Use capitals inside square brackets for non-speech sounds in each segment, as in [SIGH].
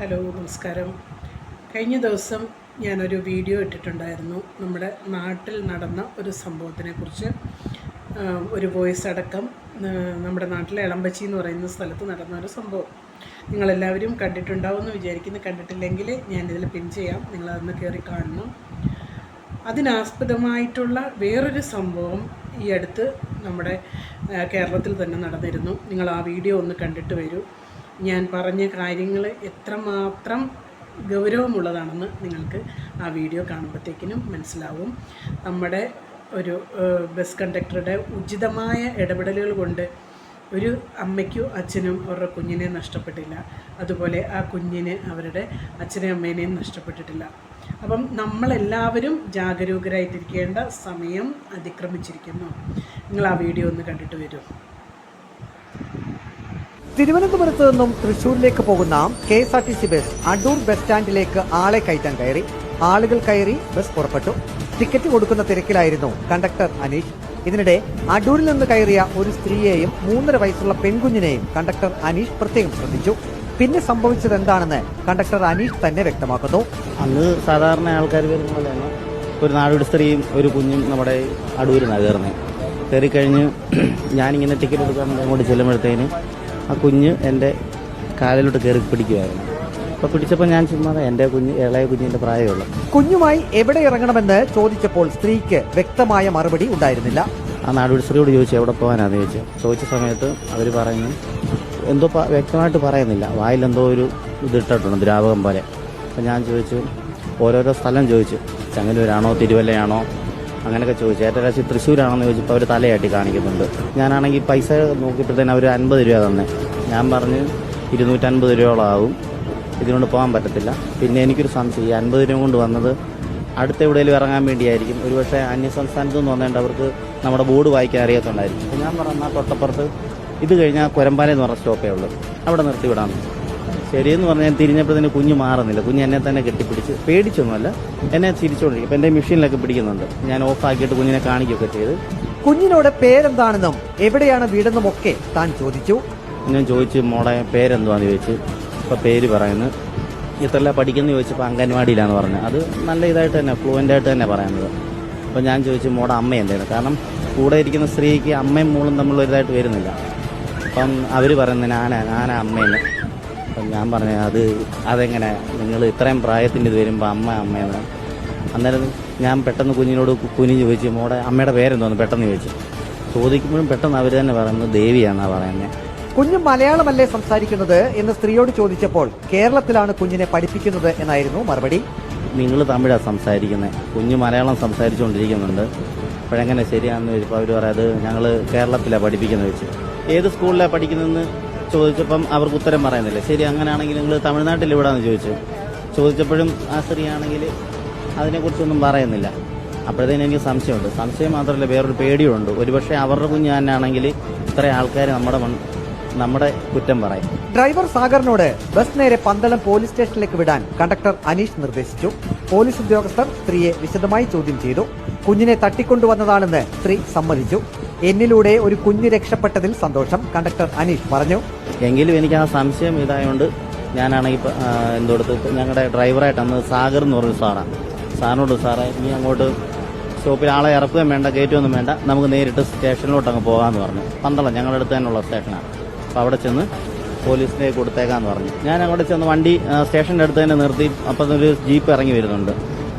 Hello നമസ്കാരം. കഴിഞ്ഞ ദിവസം ഞാനൊരു വീഡിയോ ഇട്ടിട്ടുണ്ടായിരുന്നു. നമ്മുടെ നാട്ടിൽ നടന്ന ഒരു സംഭവത്തിനെക്കുറിച്ച്. ഒരു വോയിസ് അടക്കം നമ്മുടെ നാട്ടിലെ എളമ്പച്ചി എന്ന് പറയുന്ന സ്ഥലത്ത് നടന്ന ഒരു സംഭവം. നിങ്ങളെല്ലാവരും കണ്ടിട്ടുണ്ടാവും എന്ന് വിചാരിക്കുന്നു. കണ്ടിട്ടില്ലെങ്കിൽ ഞാനിതിൽ പിൻ ചെയ്യാം. നിങ്ങളതൊന്ന് കയറി കാണണം. അതിനാസ്പദമായിട്ടുള്ള വേറൊരു സംഭവം ഈ അടുത്ത് നമ്മുടെ കേരളത്തിൽ തന്നെ നടന്നിരുന്നു. നിങ്ങൾ ആ വീഡിയോ ഒന്ന് കണ്ടിട്ട് വരൂ. ഞാൻ പറഞ്ഞ കാര്യങ്ങൾ എത്രമാത്രം ഗൗരവമുള്ളതാണെന്ന് നിങ്ങൾക്ക് ആ വീഡിയോ കാണുമ്പോഴത്തേക്കിനും മനസ്സിലാവും. നമ്മുടെ ഒരു ബസ് കണ്ടക്ടറുടെ ഉചിതമായ ഇടപെടലുകൾ കൊണ്ട് ഒരു അമ്മയ്ക്കും അച്ഛനും അവരുടെ കുഞ്ഞിനെ നഷ്ടപ്പെട്ടില്ല. അതുപോലെ ആ കുഞ്ഞിന് അവരുടെ അച്ഛനെയും അമ്മേനെയും നഷ്ടപ്പെട്ടിട്ടില്ല. അപ്പം നമ്മളെല്ലാവരും ജാഗരൂകരായിട്ടിരിക്കേണ്ട സമയം അതിക്രമിച്ചിരിക്കുന്നു. നിങ്ങൾ ആ വീഡിയോ ഒന്ന് കണ്ടിട്ട് വരൂ. തിരുവനന്തപുരത്ത് നിന്നും തൃശൂരിലേക്ക് പോകുന്ന K S R T C bus Adoor bus സ്റ്റാൻഡിലേക്ക് ആളെ കയറ്റാൻ കയറി. ആളുകൾ കയറി ബസ് പുറപ്പെട്ടു. ടിക്കറ്റ് കൊടുക്കുന്ന തിരക്കിലായിരുന്നു കണ്ടക്ടർ അനീഷ്. ഇതിനിടെ അടൂരിൽ നിന്ന് കയറിയ ഒരു സ്ത്രീയെയും മൂന്നര വയസ്സുള്ള പെൺകുഞ്ഞിനെയും കണ്ടക്ടർ അനീഷ് പ്രത്യേകം ശ്രദ്ധിച്ചു. പിന്നെ സംഭവിച്ചത് എന്താണെന്ന് കണ്ടക്ടർ അനീഷ് തന്നെ വ്യക്തമാക്കുന്നു. അന്ന് സാധാരണ ആൾക്കാർ വരുന്ന പോലെയാണ്. ഒരു നാടൊരു സ്ത്രീയും ഒരു കുഞ്ഞും നമ്മുടെ അടൂരിനാണ് കയറുന്നത്. കയറി കഴിഞ്ഞ് [CLEARS THROAT] ഞാനിങ്ങനെ ടിക്കറ്റ് എടുക്കാൻ അങ്ങോട്ട് ചെല്ലുമ്പോഴത്തേന്. ആ കുഞ്ഞ് എന്റെ കാലിലോട്ട് കയറി പിടിക്കുമായിരുന്നു അപ്പോൾ പിടിച്ചപ്പോൾ ഞാൻ ചുമ്മാതെ എന്റെ കുഞ്ഞ് ഇളയ കുഞ്ഞിന്റെ പ്രായമുള്ളൂ. കുഞ്ഞുമായി എവിടെ ഇറങ്ങണമെന്ന് ചോദിച്ചപ്പോൾ സ്ത്രീക്ക് വ്യക്തമായ മറുപടി ഉണ്ടായിരുന്നില്ല. ആ നാടോടി സ്ത്രീയോട് ചോദിച്ചു എവിടെ പോകാനാന്ന്? ചോദിച്ചു. ചോദിച്ച സമയത്ത് അവർ പറഞ്ഞു എന്തോ വ്യക്തമായിട്ട് പറയുന്നില്ല. വായിലെന്തോ ഒരു ഇതിട്ടിട്ടുണ്ട് ദ്രാവകം പോലെ. അപ്പം ഞാൻ ചോദിച്ചു ഓരോരോ സ്ഥലം? ചോദിച്ചു. ചങ്ങനൂരാണോ തിരുവല്ലയാണോ? അങ്ങനെയൊക്കെ ചോദിച്ചു. ഏറ്റവും കാശി തൃശ്ശൂരാണെന്ന് ചോദിച്ചപ്പോൾ അവർ തലയാട്ടി കാണിക്കുന്നുണ്ട്. ഞാനാണെങ്കിൽ പൈസ നോക്കിയപ്പോഴത്തേന് അവർ അൻപത് രൂപ തന്നെ. ഞാൻ പറഞ്ഞ് ഇരുന്നൂറ്റൻപത് രൂപയോളം ആവും. ഇതിനോട് പോകാൻ പറ്റത്തില്ല. പിന്നെ എനിക്കൊരു സംശയം. ഈ അൻപത് രൂപ കൊണ്ട് വന്നത് അടുത്ത എവിടെയെങ്കിലും ഇറങ്ങാൻ വേണ്ടിയായിരിക്കും. ഒരുപക്ഷെ അന്യ സംസ്ഥാനത്ത് നിന്ന് വന്നേണ്ട അവർക്ക് നമ്മുടെ ബോർഡ് വായിക്കാൻ അറിയത്തുണ്ടായിരിക്കും. ഞാൻ പറഞ്ഞ തൊട്ടപ്പുറത്ത് ഇത് കഴിഞ്ഞാൽ കൊരമ്പാലെന്ന് പറഞ്ഞ സ്റ്റോപ്പേ ഉള്ളൂ. അവിടെ നിർത്തി വിടാം ശരിയെന്ന് പറഞ്ഞാൽ തിരിഞ്ഞപ്പോഴത്തേന് കുഞ്ഞ് മാറുന്നില്ല. കുഞ്ഞ് എന്നെ തന്നെ കെട്ടിപ്പിടിച്ച് പേടിച്ചൊന്നുമല്ല. എന്നെ ചിരിച്ചുകൊണ്ടിരിക്കും അപ്പം എന്റെ മെഷീനിലൊക്കെ പിടിക്കുന്നുണ്ട്. ഞാൻ ഓഫ് ആക്കിയിട്ട് കുഞ്ഞിനെ കാണിക്കുകയൊക്കെ ചെയ്ത്. കുഞ്ഞിനോട് പേരെന്താണെന്നും എവിടെയാണ് വീടെന്നും ഒക്കെ താൻ ചോദിച്ചു. ഞാൻ ചോദിച്ചു മോളെ പേരെന്തുവാന്ന് ചോദിച്ചു. അപ്പോൾ പേര് പറയുന്നു. ഇത്രല്ല പഠിക്കുന്നു ചോദിച്ചപ്പോൾ അംഗൻവാടിയിലാന്ന് പറഞ്ഞത് അത് നല്ല ഇതായിട്ട് തന്നെ ഫ്ലുവന്റ് ആയിട്ട് തന്നെ പറയുന്നത്. അപ്പം ഞാൻ ചോദിച്ചു മോടെ അമ്മ എന്തായിരുന്നു കാരണം കൂടെ ഇരിക്കുന്ന സ്ത്രീക്ക് അമ്മയും മോളും തമ്മിൽ ഇതായിട്ട് വരുന്നില്ല. അപ്പം അവർ പറയുന്നത് ഞാനാ ഞാനാ അമ്മയെന്ന് അപ്പം ഞാൻ പറഞ്ഞു അത് അതെങ്ങനെ? നിങ്ങൾ ഇത്രയും പ്രായത്തിന്റെ ഇത് വരുമ്പോൾ അമ്മ അമ്മയെന്ന്. അന്നേരം ഞാൻ പെട്ടെന്ന് കുഞ്ഞിനോട് കുഞ്ഞ് ചോദിച്ചു മോടെ അമ്മയുടെ പേരെന്തോന്ന്? പെട്ടെന്ന് ചോദിച്ചു. ചോദിക്കുമ്പോഴും പെട്ടെന്ന് അവർ തന്നെ പറയുന്നത് ദേവിയാണെന്നാണ് പറയുന്നത് കുഞ്ഞ് മലയാളമല്ലേ സംസാരിക്കുന്നത് എന്ന് സ്ത്രീയോട് ചോദിച്ചപ്പോൾ കേരളത്തിലാണ് കുഞ്ഞിനെ പഠിപ്പിക്കുന്നത് എന്നായിരുന്നു മറുപടി. നിങ്ങൾ തമിഴാണ് സംസാരിക്കുന്നത് കുഞ്ഞ് മലയാളം സംസാരിച്ചുകൊണ്ടിരിക്കുന്നുണ്ട്. അപ്പോഴെങ്ങനെ ശരിയാണെന്ന് ചോദിച്ചപ്പോൾ അവർ പറയാം അത് ഞങ്ങൾ കേരളത്തിലാണ് പഠിപ്പിക്കുന്നത് വെച്ച്. ഏത് സ്കൂളിലാണ് പഠിക്കുന്നതെന്ന് ചോദിച്ചപ്പം അവർക്ക് ഉത്തരം പറയുന്നില്ല. ശരി അങ്ങനെയാണെങ്കിൽ നിങ്ങൾ തമിഴ്നാട്ടിൽ എവിടെയാണെന്ന് ചോദിച്ചു. ചോദിച്ചപ്പോഴും ആ സ്ത്രീ ആണെങ്കിൽ അതിനെക്കുറിച്ചൊന്നും പറയുന്നില്ല. അപ്പോഴത്തേനും എനിക്ക് സംശയമുണ്ട്. സംശയം മാത്രമല്ല വേറൊരു പേടിയുണ്ട് ഒരുപക്ഷെ അവരുടെ കുഞ്ഞ് തന്നെയാണെങ്കിൽ ഇത്ര ആൾക്കാർ നമ്മുടെ നമ്മുടെ കുറ്റം പറയും. ഡ്രൈവർ സാഗറിനോട് ബസ് നേരെ പന്തളം പോലീസ് സ്റ്റേഷനിലേക്ക് വിടാൻ കണ്ടക്ടർ അനീഷ് നിർദ്ദേശിച്ചു. പോലീസ് ഉദ്യോഗസ്ഥർ സ്ത്രീയെ വിശദമായി ചോദ്യം ചെയ്തു. കുഞ്ഞിനെ തട്ടിക്കൊണ്ടുവന്നതാണെന്ന് സ്ത്രീ സമ്മതിച്ചു. എന്നിലൂടെ ഒരു കുഞ്ഞ് രക്ഷപ്പെട്ടതിൽ സന്തോഷം കണ്ടക്ടർ അനീഷ് പറഞ്ഞു. എങ്കിലും എനിക്ക് ആ സംശയം ഇതായതുകൊണ്ട് ഞാനാണെങ്കിൽ എന്തോടത്ത് ഞങ്ങളുടെ ഡ്രൈവറായിട്ട് അന്ന് സാഗർ എന്ന് പറഞ്ഞ സാറാണ്. സാറിനോട് സാറേ ഇനി അങ്ങോട്ട് സ്റ്റോപ്പിൽ ആളെ ഇറക്കുകയും വേണ്ട കയറ്റുമൊന്നും വേണ്ട നമുക്ക് നേരിട്ട് സ്റ്റേഷനിലോട്ട് അങ്ങ് പോകാമെന്ന് പറഞ്ഞു. പന്തളം ഞങ്ങളുടെ അടുത്ത് തന്നെയുള്ള സ്റ്റേഷനാണ്. അപ്പോൾ അവിടെ ചെന്ന് പോലീസിനെ കൊടുത്തേക്കാന്ന് പറഞ്ഞു. ഞാൻ അങ്ങോട്ട് ചെന്ന് വണ്ടി സ്റ്റേഷന്റെ അടുത്ത് തന്നെ നിർത്തി അപ്പം ഒരു ജീപ്പ് ഇറങ്ങി വരുന്നുണ്ട്.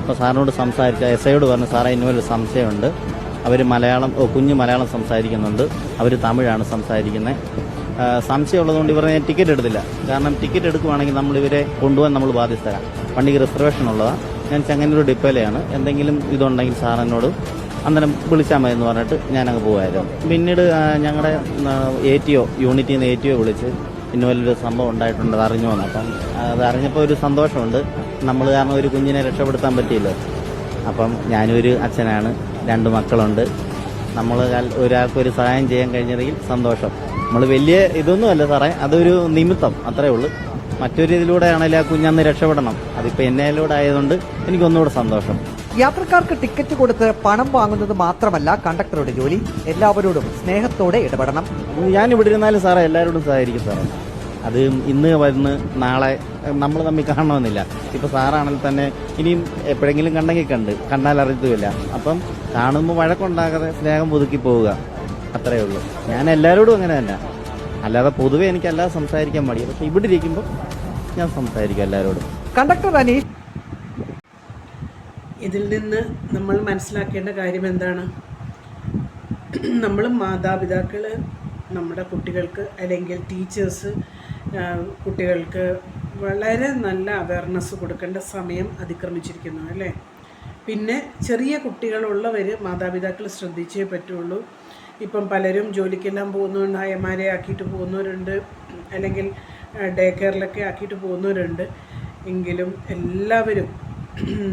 അപ്പോൾ സാറിനോട് സംസാരിച്ച എസ് ഐയോട് പറഞ്ഞു സാറേ ഇന്നൊരു സംശയമുണ്ട്. അവർ മലയാളം കുഞ്ഞു മലയാളം സംസാരിക്കുന്നുണ്ട്. അവർ തമിഴാണ് സംസാരിക്കുന്നത് സംശയമുള്ളതുകൊണ്ട് ഇവർ ഞാൻ ടിക്കറ്റ് എടുത്തില്ല. കാരണം ടിക്കറ്റ് എടുക്കുവാണെങ്കിൽ നമ്മൾ ഇവരെ കൊണ്ടുപോകാൻ നമ്മൾ ബാധ്യസ്ഥരാണ് വണ്ടിക്ക് റിസർവേഷൻ ഉള്ളതാണ് ഞാൻ ചെങ്ങന്നൂർ ഡിപ്പോയിലെയാണ്. എന്തെങ്കിലും ഇതുണ്ടെങ്കിൽ സാർ എന്നോട് അന്നേരം വിളിച്ചാൽ മതി എന്ന് പറഞ്ഞിട്ട് ഞാനങ്ങ് പോകുമായിരുന്നു പിന്നീട് ഞങ്ങളുടെ എ ടി ഒ യൂണിറ്റിൽ നിന്ന് എ ടി ഒ വിളിച്ച് ഇന്ന വലിയൊരു സംഭവം ഉണ്ടായിട്ടുണ്ട് അറിഞ്ഞു വന്നു അപ്പം അത് അറിഞ്ഞപ്പോൾ ഒരു സന്തോഷമുണ്ട്. നമ്മൾ കാരണം ഒരു കുഞ്ഞിനെ രക്ഷപ്പെടുത്താൻ പറ്റിയില്ല. അപ്പം ഞാനൊരു അച്ഛനാണ്. രണ്ട് മക്കളുണ്ട്. നമ്മൾ ഒരാൾക്കൊരു സഹായം ചെയ്യാൻ കഴിഞ്ഞതെങ്കിൽ സന്തോഷം. നമ്മൾ വലിയ ഇതൊന്നും അല്ല സാറേ അതൊരു നിമിത്തം അത്രേ ഉള്ളൂ. മറ്റൊരു ഇതിലൂടെയാണെങ്കിൽ ആ കുഞ്ഞന്ന് രക്ഷപ്പെടണം. അതിപ്പോൾ എന്നയിലൂടെ ആയതുകൊണ്ട് എനിക്കൊന്നുകൂടെ സന്തോഷം. യാത്രക്കാർക്ക് ടിക്കറ്റ് കൊടുത്ത് പണം വാങ്ങുന്നത് മാത്രമല്ല കണ്ടക്ടറുടെ ജോലി. എല്ലാവരോടും സ്നേഹത്തോടെ ഇടപെടണം. ഞാൻ ഇവിടെ ഇരുന്നാലും സാറേ എല്ലാവരോടും സഹകരിക്കും സാറേ. അത് ഇന്ന് വരുന്ന നാളെ നമ്മൾ തമ്മിൽ കാണണമെന്നില്ല. ഇപ്പൊ സാറാണെങ്കിൽ തന്നെ ഇനിയും എപ്പോഴെങ്കിലും കണ്ടെങ്കിൽ കണ്ട്. കണ്ടാൽ അറിയത്തുമില്ല. അപ്പം കാണുമ്പോൾ വഴക്കുണ്ടാകാതെ സ്നേഹം പുതുക്കി പോവുക. അത്രയേ ഉള്ളൂ. ഞാൻ എല്ലാവരോടും അങ്ങനെ തന്നെ. അല്ലാതെ പൊതുവെ എനിക്കല്ലാതെ സംസാരിക്കാൻ മടി പക്ഷെ ഇവിടെ ഇരിക്കുമ്പോൾ ഞാൻ സംസാരിക്കും എല്ലാവരോടും. കണ്ടക്ടർ അനീഷ്. ഇതിൽ നിന്ന് നമ്മൾ മനസ്സിലാക്കേണ്ട കാര്യം എന്താണ്? നമ്മൾ മാതാപിതാക്കൾ നമ്മുടെ കുട്ടികൾക്ക് അല്ലെങ്കിൽ ടീച്ചേഴ്സ് കുട്ടികൾക്ക് വളരെ നല്ല അവയർനെസ് കൊടുക്കേണ്ട സമയം അതിക്രമിച്ചിരിക്കുന്നു അല്ലേ? പിന്നെ ചെറിയ കുട്ടികളുള്ളവർ മാതാപിതാക്കൾ ശ്രദ്ധിച്ചേ പറ്റുള്ളൂ. ഇപ്പം പലരും ജോലിക്കെല്ലാം പോകുന്നതുകൊണ്ട് അയ്യമാരെ ആക്കിയിട്ട് പോകുന്നവരുണ്ട് അല്ലെങ്കിൽ ഡേ കെയറിലൊക്കെ ആക്കിയിട്ട് പോകുന്നവരുണ്ട്. എങ്കിലും എല്ലാവരും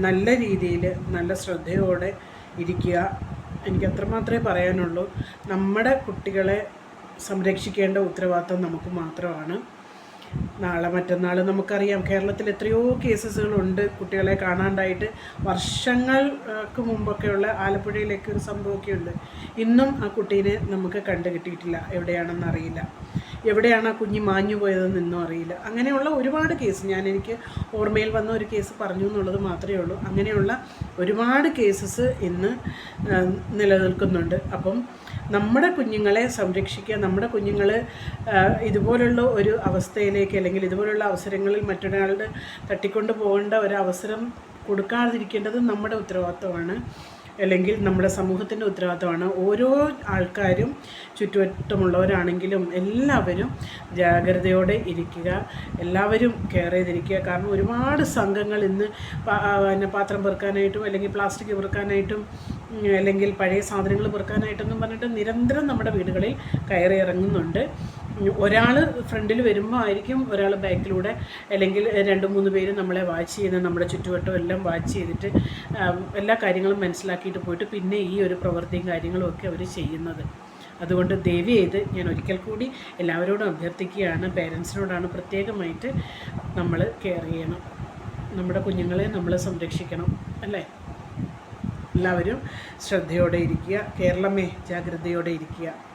നല്ല രീതിയിൽ നല്ല ശ്രദ്ധയോടെ ഇരിക്കുക. എനിക്ക് അത്രമാത്രമേ പറയാനുള്ളൂ. നമ്മുടെ കുട്ടികളെ സംരക്ഷിക്കേണ്ട ഉത്തരവാദിത്വം നമുക്ക് മാത്രമാണ്. നാളെ മറ്റന്നാൾ നമുക്കറിയാം കേരളത്തിൽ എത്രയോ കേസസുകളുണ്ട് കുട്ടികളെ കാണാണ്ടായിട്ട്. വർഷങ്ങൾക്ക് മുമ്പൊക്കെയുള്ള ആലപ്പുഴയിലേക്ക് ഒരു സംഭവമൊക്കെ ഉണ്ട് ഇന്നും ആ കുട്ടീനെ നമുക്ക് കണ്ടു കിട്ടിയിട്ടില്ല എവിടെയാണെന്ന് അറിയില്ല. എവിടെയാണ് ആ കുഞ്ഞ് മാഞ്ഞു പോയതെന്ന് ഇന്നും അറിയില്ല. അങ്ങനെയുള്ള ഒരുപാട് കേസ് ഞാൻ എനിക്ക് ഓർമ്മയിൽ വന്ന ഒരു കേസ് പറഞ്ഞു എന്നുള്ളത് മാത്രമേ ഉള്ളൂ. അങ്ങനെയുള്ള ഒരുപാട് കേസസ് ഇന്ന് നിലനിൽക്കുന്നുണ്ട്. അപ്പം നമ്മുടെ കുഞ്ഞുങ്ങളെ സംരക്ഷിക്കുക നമ്മുടെ കുഞ്ഞുങ്ങൾ ഇതുപോലുള്ള ഒരു അവസ്ഥയിലേക്ക് അല്ലെങ്കിൽ ഇതുപോലുള്ള അവസരങ്ങളിൽ മറ്റൊരാളുടെ തട്ടിക്കൊണ്ട് പോകേണ്ട ഒരു അവസരം കൊടുക്കാതിരിക്കേണ്ടത് നമ്മുടെ ഉത്തരവാദിത്വമാണ്. അല്ലെങ്കിൽ നമ്മുടെ സമൂഹത്തിന്റെ ഉത്തരവാദിത്തമാണ്. ഓരോ ആൾക്കാരും ചുറ്റുവട്ടമുള്ളവരാണെങ്കിലും എല്ലാവരും ജാഗ്രതയോടെ ഇരിക്കുക എല്ലാവരും കെയർ ചെയ്തിരിക്കുക. കാരണം ഒരുപാട് സംഘങ്ങൾ ഇന്ന് പിന്നെ പാത്രം പെറുക്കാനായിട്ടും അല്ലെങ്കിൽ പ്ലാസ്റ്റിക് പെറുക്കാനായിട്ടും അല്ലെങ്കിൽ പഴയ സാധനങ്ങൾ പെറുക്കാനായിട്ടൊന്നും പറഞ്ഞിട്ട് നിരന്തരം നമ്മുടെ വീടുകളിൽ കയറി ഇറങ്ങുന്നുണ്ട്. ഒരാൾ ഫ്രണ്ടിൽ വരുമ്പോൾ ആയിരിക്കും ഒരാൾ ബാക്കിലൂടെ അല്ലെങ്കിൽ രണ്ട് മൂന്ന് പേര് നമ്മളെ വാച്ച് ചെയ്യുന്ന നമ്മുടെ ചുറ്റുവട്ടം എല്ലാം വാച്ച് ചെയ്തിട്ട് എല്ലാ കാര്യങ്ങളും മനസ്സിലാക്കിയിട്ട് പോയിട്ട് പിന്നെ ഈ ഒരു പ്രവൃത്തിയും കാര്യങ്ങളും ഒക്കെ അവർ ചെയ്യുന്നത്. അതുകൊണ്ട് ദേവി ചെയ്ത് ഞാൻ ഒരിക്കൽ കൂടി എല്ലാവരോടും അഭ്യർത്ഥിക്കുകയാണ്. പേരൻസിനോടാണ് പ്രത്യേകമായിട്ട് നമ്മൾ കെയർ ചെയ്യണം. നമ്മുടെ കുഞ്ഞുങ്ങളെ നമ്മൾ സംരക്ഷിക്കണം അല്ലേ? എല്ലാവരും ശ്രദ്ധയോടെ ഇരിക്കുക. കേരളമേ ജാഗ്രതയോടെ ഇരിക്കുക.